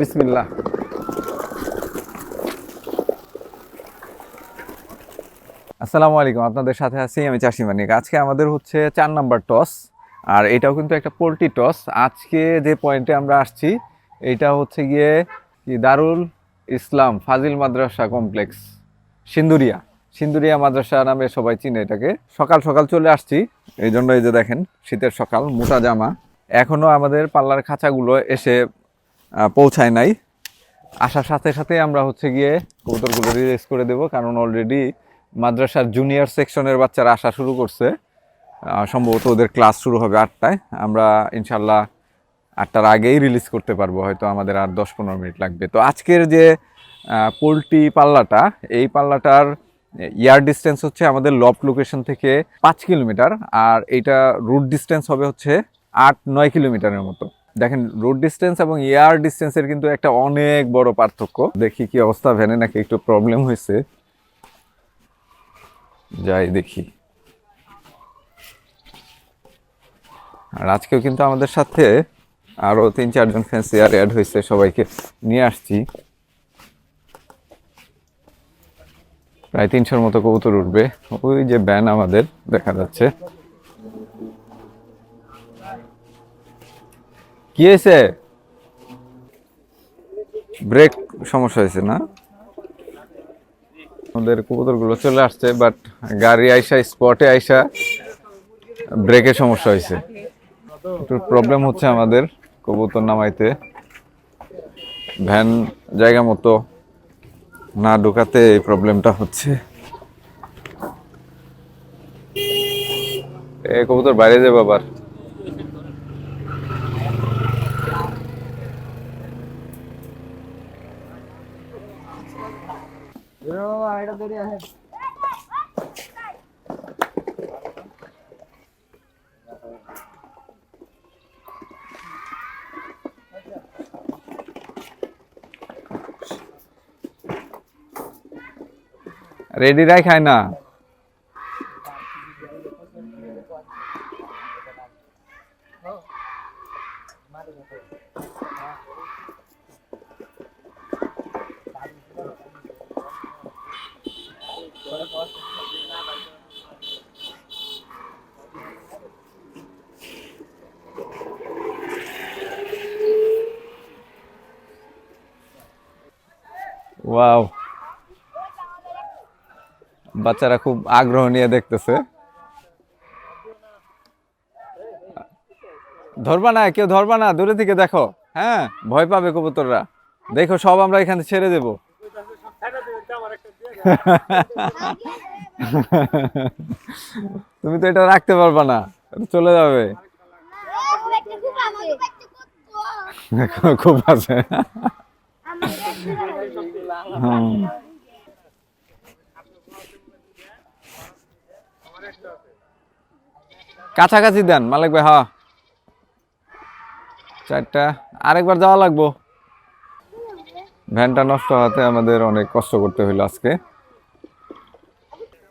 বিসমিল্লাহ। আসসালামু আলাইকুম, আপনাদের সাথে আছি আমি চাষি মানিক। আজকে আমাদের হচ্ছে চার নাম্বার টস, আর এটাও কিন্তু একটা পোলট্রি টস। আজকে যে পয়েন্টে আমরা আসছি, এটা হচ্ছে গিয়ে দারুল ইসলাম ফাজিল মাদ্রাসা কমপ্লেক্স, সিন্দুরিয়া। সিন্দুরিয়া মাদ্রাসা নামে সবাই চিনে এটাকে। সকাল সকাল চলে আসছি, এই জন্য এই যে দেখেন, শীতের সকাল, মোটা জামা। এখনও আমাদের পাল্লার খাঁচাগুলো এসে পৌঁছায় নাই। আসার সাথে সাথে আমরা হচ্ছে গিয়ে কবুতরগুলো রিলিজ করে দেব, কারণ অলরেডি মাদ্রাসার জুনিয়র সেকশনের বাচ্চারা আসা শুরু করছে। সম্ভবত ওদের ক্লাস শুরু হবে আটটায়। আমরা ইনশাল্লাহ আটটার আগেই রিলিজ করতে পারব, হয়তো আমাদের আর দশ পনেরো মিনিট লাগবে। তো আজকের যে পোলট্রি পাল্লাটা, এই পাল্লাটার ইয়ার ডিস্টেন্স হচ্ছে আমাদের লফট লোকেশন থেকে পাঁচ কিলোমিটার, আর এইটা রুট ডিস্টেন্স হবে হচ্ছে আট নয় কিলোমিটারের মতো। দেখেন রোড ডিস্টেন্স এবং এয়ার ডিস্টেন্সের কিন্তু একটা অনেক বড় পার্থক্য। দেখি কি অবস্থা, ভ্যানে নাকি একটু প্রবলেম হয়েছে। যাই দেখি। আর আজকেও কিন্তু আমাদের সাথে আরও তিন, চারজন ফ্যান্সিয়ার অ্যাড হয়েছে, সবাইকে নিয়ে আসছি। প্রায় তিনশোর মতো কবুতর উঠবে। ওই যে ব্যান আমাদের, দেখা যাচ্ছে। কি হয়েছে? ব্রেক সমস্যা হয়েছে না? আমাদের কবুতরগুলো চলে আসছে বাট গাড়ি আইসা স্পটে আইসা ব্রেকের সমস্যা হয়েছে। একটু প্রবলেম হচ্ছে আমাদের কবুতর নামাইতে। ভ্যান জায়গা মতো না ঢোকাতে এই প্রবলেমটা হচ্ছে। এ কবুতর বাইরে যাবে আবার। রেডি রাই খায় না ওয়াও বাচ্চারা খুব আগ্রহ নিয়ে দেখতেছে। ধরবা না কেউ ধরবা না দূরে থেকে দেখো। হ্যাঁ ভয় পাবে কবুতররা। দেখো সব আমরা এখানে ছেড়ে দেব। তুমি তো এটা রাখতে পারবা না চলে যাবে। খুব আছে। কাছাকাছি দেন, মালিক ভাই হ্যাঁ। চারটা। আরেকবার যাওয়া লাগবো। ভ্যানটা নষ্ট হওয়াতে আমাদের অনেক কষ্ট করতে হইল আজকে।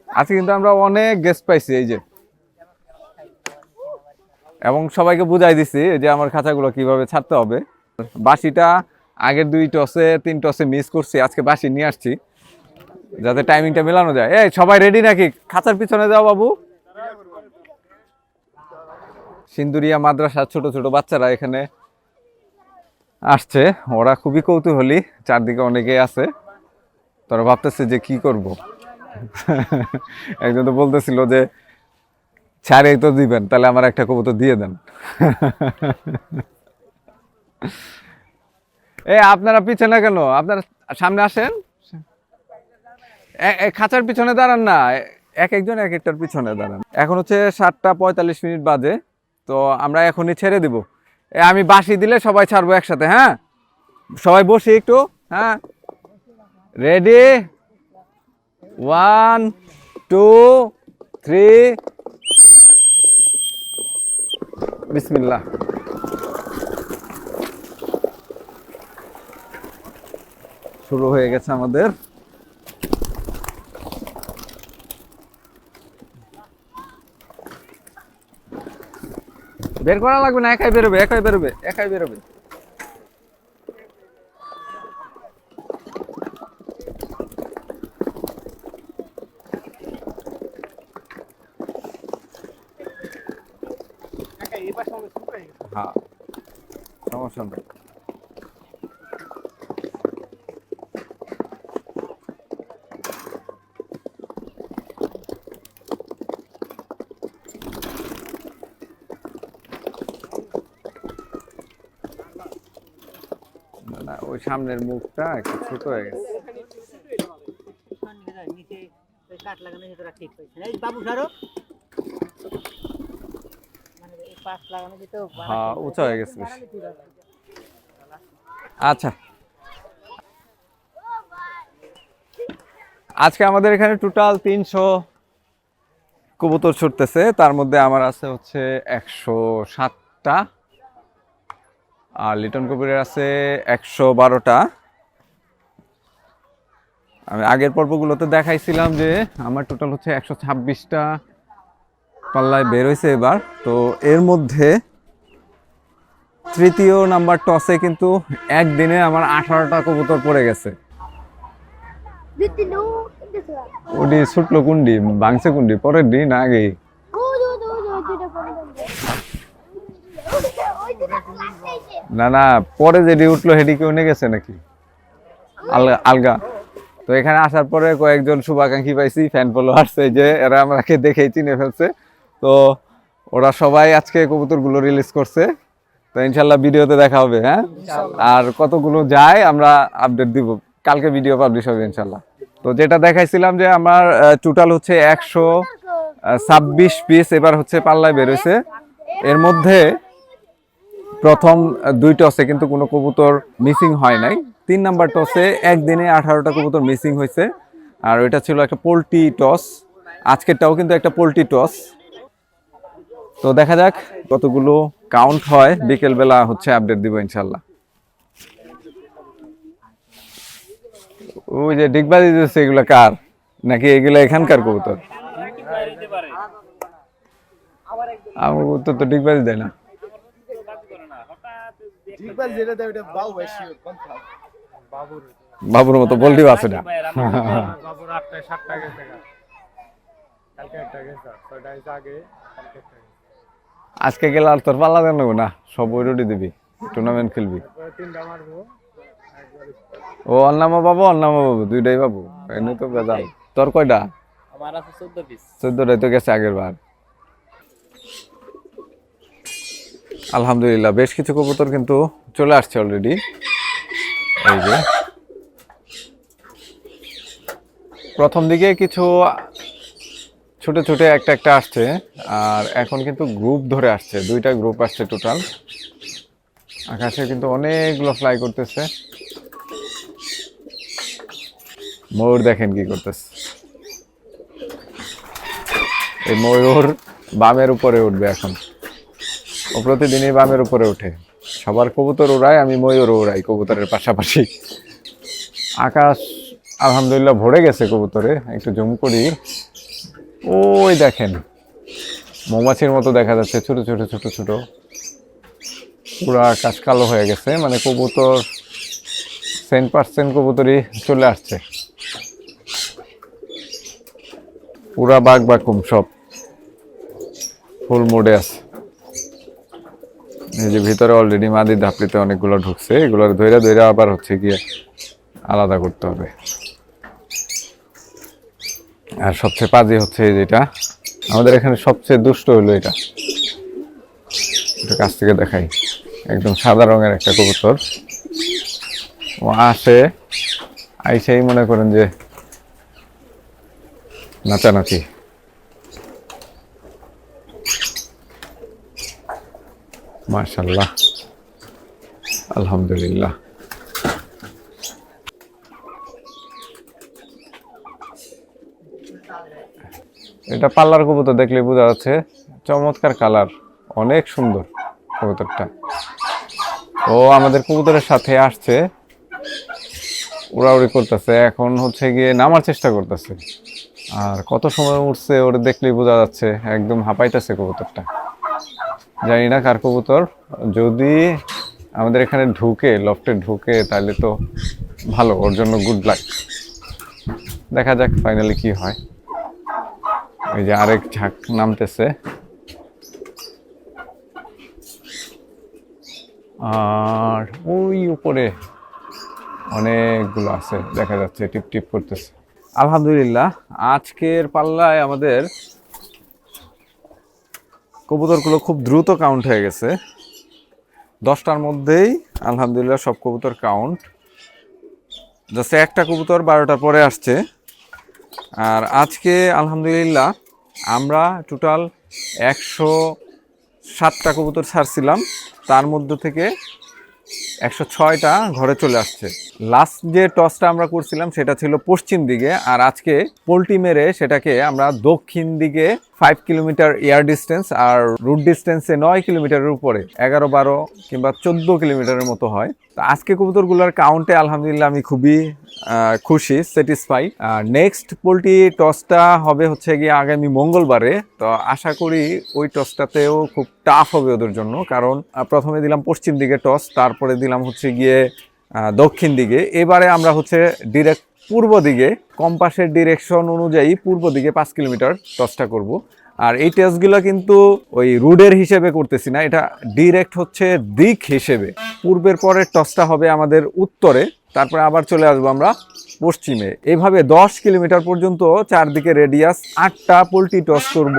আজকে কিন্তু আমরা অনেক গেস্ট পাইছি, এই যে। এবং সবাইকে বুঝাই দিছি যে আমার খাঁচাগুলো কীভাবে ছাড়তে হবে। বাসিটা আগের দুই টসে, তিন টসে মিস করছি, আজকে বাসি নিয়ে আসছি। যাতে টাইমিংটা মেলানো যায়। এই, সবাই রেডি নাকি? খাঁচার পিছনে যাও বাবু। সিন্দুরিয়া মাদ্রাসার ছোট ছোট বাচ্চারা এখানে আসছে। ওরা খুবই কৌতূহলী। চারদিকে অনেকেই আছে। তোরা ভাবতেছে যে কি করব? একজন তো বলতেছিল যে, ছাড়েই তো দিবেন, তাহলে আমার একটা কবুতর দিয়ে দেন। এ আপনারা পিছনে কেন? আপনারা সামনে আসেন। খাঁচার পিছনে দাঁড়ান না। এক একজন এক একটার পিছনে দাঁড়ান। এখন হচ্ছে সাতটা পঁয়তাল্লিশ মিনিট বাজে, তো আমরা এখনই ছেড়ে দিব। আমি বাসি দিলে সবাই ছাড়বো একসাথে হ্যাঁ? সবাই বসি একটু হ্যাঁ? রেডি ওয়ান টু থ্রি বিসমিল্লাহ। শুরু হয়ে গেছে আমাদের। বের করা লাগবে না একাই বেরোবে একাই বেরোবে একাই বেরোবে। হ্যাঁ সমস্যা নেই। ওই সামনের মুখটা একটু ছোট হয়ে গেছে। হয়ে গেছে আচ্ছা। আজকে আমাদের এখানে টোটাল তিনশো কবুতর ছুটতেছে, তার মধ্যে আমার আছে হচ্ছে একশো সাতটা। আর লিটন কবিরের আছে একশো বারোটা। আমি আগের পর্বগুলোতে দেখাইছিলাম যে আমার টোটাল হচ্ছে একশো ছাব্বিশটা পাল্লায় বের হয়েছে এবার। তো এর মধ্যে তৃতীয় নাম্বার টসে কিন্তু একদিনে আমার আঠারোটা কবুতর পড়ে গেছে. ওটি ছুটলো কুন্ডি ভাঙছে কুন্ডি পরের দিন আগেই। না না পরে যেটি উঠল হেডি কেউ গেছে নাকি? আলগা আলগা। তো এখানে আসার পরে কয়েকজন শুভাকাঙ্ক্ষী পাইছি ফ্যান ফলোয়ার্স এই যে এরা আমাকে দেখেই চিনে ফেলছে। তো ওরা সবাই আজকে কবুতরগুলো রিলিজ করছে। তো ইনশাল্লাহ ভিডিওতে দেখা হবে হ্যাঁ? আর কতগুলো যায় আমরা আপডেট দিব। কালকে ভিডিও পাবলিশ হবে ইনশাল্লাহ। তো যেটা দেখাইছিলাম যে আমার টোটাল হচ্ছে একশো ছাব্বিশ পিস এবার হচ্ছে পাল্লায় বেরোছে এর মধ্যে প্রথম দুই টসে কিন্তু কোনো কবুতর মিসিং হয় নাই। তিন নাম্বার টসে একদিনে আঠারোটা কবুতর মিসিং হয়েছে। আর ওইটা ছিল একটা পোলট্রি টস। আজকেরটাও কিন্তু একটা পোলট্রি টস। তো দেখা যাক কতগুলো কাউন্ট হয়। বিকেলবেলা হচ্ছে আপডেট দিব ইনশাল্লাহ ওই যে ডিগবাজি দিচ্ছে এগুলো কার? নাকি এগুলো এখানকার কবুতর? আমার কবুতর তো ডিগবাজি দেয় না। ঠিকবার যেটা দেয় ওটা বাবু বেশি কনফার্ম বাবুর মতো বলতে পারছে না? বাবুর আটটায় সাতটা গেছে কালকে একটা গেছে ছয়টা গেছে আগে কালকে একটা আজকে গেলে আর তোর পাল্লা দেন না সব ওই রুটি দিবি টুর্নামেন্ট খেলবি। তিনটা মারবো ও অন্নামা বাবু অন্নামা বাবু দুইটাই বাবু। এনে তো বেজাল। তোর কয়টা? আমার আছে চোদ্দ পিস চোদ্দটাই তো গেছে আগের বার আলহামদুলিল্লাহ, বেশ কিছু কবুতর কিন্তু চলে আসছে অলরেডি এই যে। প্রথম দিকে কিছু ছোট ছোট একটা একটা আসছে, আর এখন কিন্তু গ্রুপ ধরে আসছে, দুইটা গ্রুপ আসছে টোটাল আকাশে কিন্তু অনেকগুলো ফ্লাই করতেছে। ময়ূর দেখেন কি করতেছে। এই ময়ূর বামের উপরে উঠবে এখন। ও প্রতিদিনই বামের উপরে ওঠে সবার কবুতর উড়ায়, আমি ময়ূর উড়াই কবুতরের পাশাপাশি। আকাশ আলহামদুলিল্লাহ ভরে গেছে কবুতরে, একটু জুম করি। ওই দেখেন, মৌমাছির মতো দেখা যাচ্ছে, ছোট ছোট ছোট ছোট। পুরা আকাশ কালো হয়ে গেছে মানে কবুতর সেন্ট পার্সেন্ট কবুতরই চলে আসছে। পুরা বাঘ বাকুম সব। ফুল মোডে আছে। যে ভিতরে অলরেডি মাদি ধাপড়িতে অনেকগুলো ঢুকছে, এগুলো ধৈরা ধৈরা আবার হচ্ছে গিয়ে আলাদা করতে হবে। আর সবচেয়ে পাজি হচ্ছে যেটা, আমাদের এখানে সবচেয়ে দুষ্ট হলো এটা। এটা কাছ থেকে দেখাই। একদম সাদা রঙের একটা কবুতর। ও আসে, আইসেই মনে করেন যে নাচানাচি। মাশাল্লাহ আলহামদুলিল্লাহ। এটা পাল্লার কবুতর দেখলে বোঝা যাচ্ছে, চমৎকার কালার, অনেক সুন্দর কবুতরটা। ও আমাদের কবুতরের সাথে আসছে, উড়াউড়ি করতেছে, এখন হচ্ছে গিয়ে নামার চেষ্টা করতেছে। আর কত সময় উঠছে ওর দেখলেই বোঝা যাচ্ছে, একদম হাঁপাইতেছে কবুতরটা। জানি না কার কবুতর। যদি আমাদের এখানে ঢুকে, লফটে ঢুকে, তাহলে তো ভালো, ওর জন্য গুড লাক দেখা যাক ফাইনালি কি হয়। ওই যে আরেক ঝাঁক নামতেছে। আর ওই উপরে অনেকগুলো আছে, দেখা যাচ্ছে, টিপ টিপ করতেছে। আলহামদুলিল্লাহ, আজকের পাল্লায় আমাদের কবুতরগুলো খুব দ্রুত কাউন্ট হয়ে গেছে। দশটার মধ্যেই, আলহামদুলিল্লাহ, সব কবুতর কাউন্ট জাস্ট একটা কবুতর বারোটার পরে আসছে। আর আজকে, আলহামদুলিল্লাহ, আমরা টোটাল একশো সাতটা কবুতর ছাড়ছিলাম। তার মধ্যে থেকে একশো ছয়টা ঘরে চলে আসছে। লাস্ট যে টসটা আমরা করছিলাম সেটা ছিল পশ্চিম দিকে, আর আজকে পোল্টি মেরে সেটাকে আমরা দক্ষিণ দিকে ফাইভ কিলোমিটার এয়ার ডিস্টেন্স আর রুট ডিস্টেন্সে নয় কিলোমিটারের উপরে, এগারো, বারো কিংবা চোদ্দ কিলোমিটারের মতো হয়। তো আজকে কবুতরগুলোর কাউন্টে আলহামদুলিল্লাহ আমি খুবই খুশি স্যাটিসফাই আর নেক্সট পোলট্রি টসটা হবে হচ্ছে গিয়ে আগামী মঙ্গলবারে। তো আশা করি ওই টসটাতেও খুব টাফ হবে ওদের জন্য, কারণ প্রথমে দিলাম পশ্চিম দিকে টস, তারপরে দিলাম হচ্ছে গিয়ে দক্ষিণ দিকে। এবারে আমরা হচ্ছে ডিরেক্ট পূর্ব দিকে কম্পাসের ডিরেকশন অনুযায়ী পূর্ব দিকে পাঁচ কিলোমিটার টসটা করব। আর এই টেস্টগুলো কিন্তু ওই রুডের হিসেবে করতেছি না, এটা ডিরেক্ট হচ্ছে দিক হিসেবে। পূর্বের পরের টসটা হবে আমাদের উত্তরে, তারপরে আবার চলে আসব আমরা পশ্চিমে। এভাবে দশ কিলোমিটার পর্যন্ত চারদিকে রেডিয়াস আটটা পোলট্রি টস করব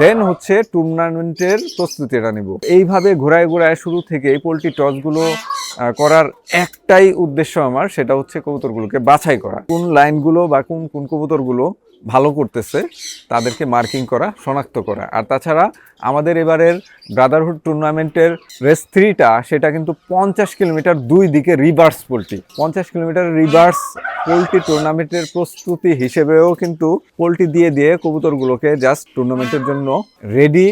দেন হচ্ছে টুর্নামেন্টের প্রস্তুতিটা নেব। এইভাবে ঘোরায় ঘোরায় শুরু থেকে এই পোলট্রি টসগুলো করার একটাই উদ্দেশ্য আমার, সেটা হচ্ছে কবুতরগুলোকে বাছাই করা। কোন লাইনগুলো বা কোন কোন কবুতরগুলো ভালো করতেছে, তাদেরকে মার্কিং করা, শনাক্ত করা। আর তাছাড়া আমাদের এবারের ব্রাদারহুড টুর্নামেন্টের রেস থ্রিটা, সেটা কিন্তু পঞ্চাশ কিলোমিটার দুই দিকে রিভার্স পোলট্রি। পঞ্চাশ কিলোমিটার রিভার্স পোলট্রি টুর্নামেন্টের প্রস্তুতি হিসেবেও কিন্তু পোলট্রি দিয়ে দিয়ে কবুতরগুলোকে জাস্ট টুর্নামেন্টের জন্য রেডি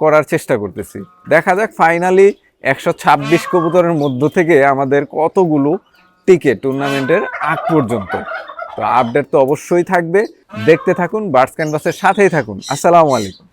করার চেষ্টা করতেছি। দেখা যাক ফাইনালি একশো ছাব্বিশ কবুতরের মধ্য থেকে আমাদের কতগুলো টিকে টুর্নামেন্টের আগ পর্যন্ত। তো আপডেট তো অবশ্যই থাকবে। দেখতে থাকুন বার্ডস ক্যানভাসের সাথেই থাকুন। আসসালামু আলাইকুম।